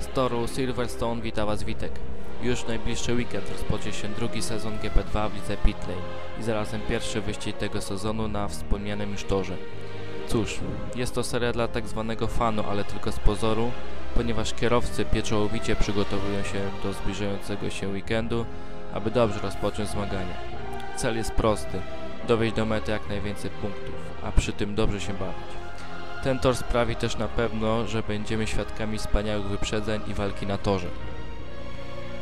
Z toru Silverstone wita Was Witek. Już w najbliższy weekend rozpocznie się drugi sezon GP2 w lidze Pitlane i zarazem pierwszy wyścig tego sezonu na wspomnianym już torze. Cóż, jest to seria dla tak zwanego fanu, ale tylko z pozoru, ponieważ kierowcy pieczołowicie przygotowują się do zbliżającego się weekendu, aby dobrze rozpocząć zmagania. Cel jest prosty, dowieść do mety jak najwięcej punktów, a przy tym dobrze się bawić. Ten tor sprawi też na pewno, że będziemy świadkami wspaniałych wyprzedzeń i walki na torze.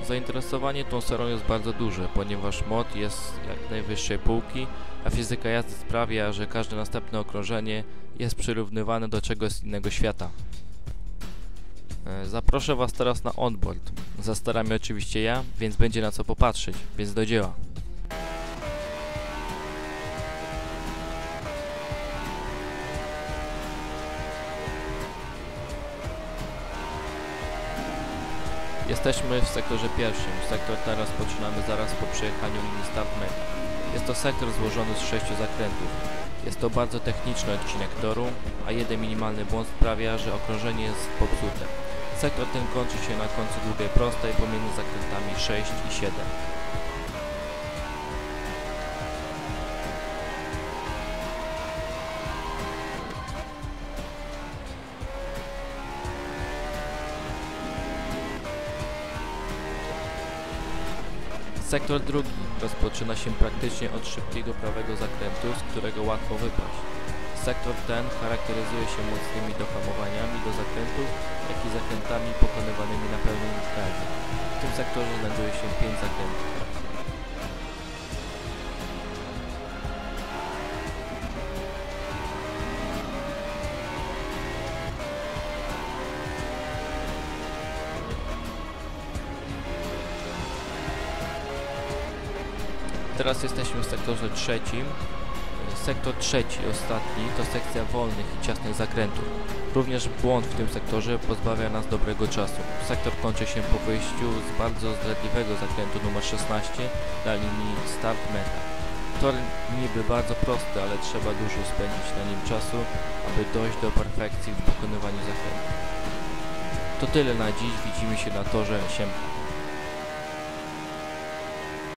Zainteresowanie tą serią jest bardzo duże, ponieważ mod jest jak najwyższej półki, a fizyka jazdy sprawia, że każde następne okrążenie jest przyrównywane do czegoś z innego świata. E, Zaproszę Was teraz na onboard. Zastaram mnie oczywiście ja, więc będzie na co popatrzeć, więc do dzieła. Jesteśmy w sektorze pierwszym. Sektor ten rozpoczynamy zaraz po przejechaniu linii start mety. Jest to sektor złożony z sześciu zakrętów. Jest to bardzo techniczny odcinek toru, a jeden minimalny błąd sprawia, że okrążenie jest popsute. Sektor ten kończy się na końcu długiej prostej pomiędzy zakrętami 6 i 7. Sektor drugi rozpoczyna się praktycznie od szybkiego prawego zakrętu, z którego łatwo wypaść. Sektor ten charakteryzuje się mocnymi dohamowaniami do zakrętów, jak i zakrętami pokonywanymi na pełnym gazie. W tym sektorze znajduje się 5 zakrętów. Teraz jesteśmy w sektorze trzecim. Sektor trzeci, ostatni, to sekcja wolnych i ciasnych zakrętów. Również błąd w tym sektorze pozbawia nas dobrego czasu. Sektor kończy się po wyjściu z bardzo zdradliwego zakrętu numer 16 na linii start-meta. Tor niby bardzo prosty, ale trzeba dużo spędzić na nim czasu, aby dojść do perfekcji w pokonywaniu zakrętów. To tyle na dziś, widzimy się na torze, siemka.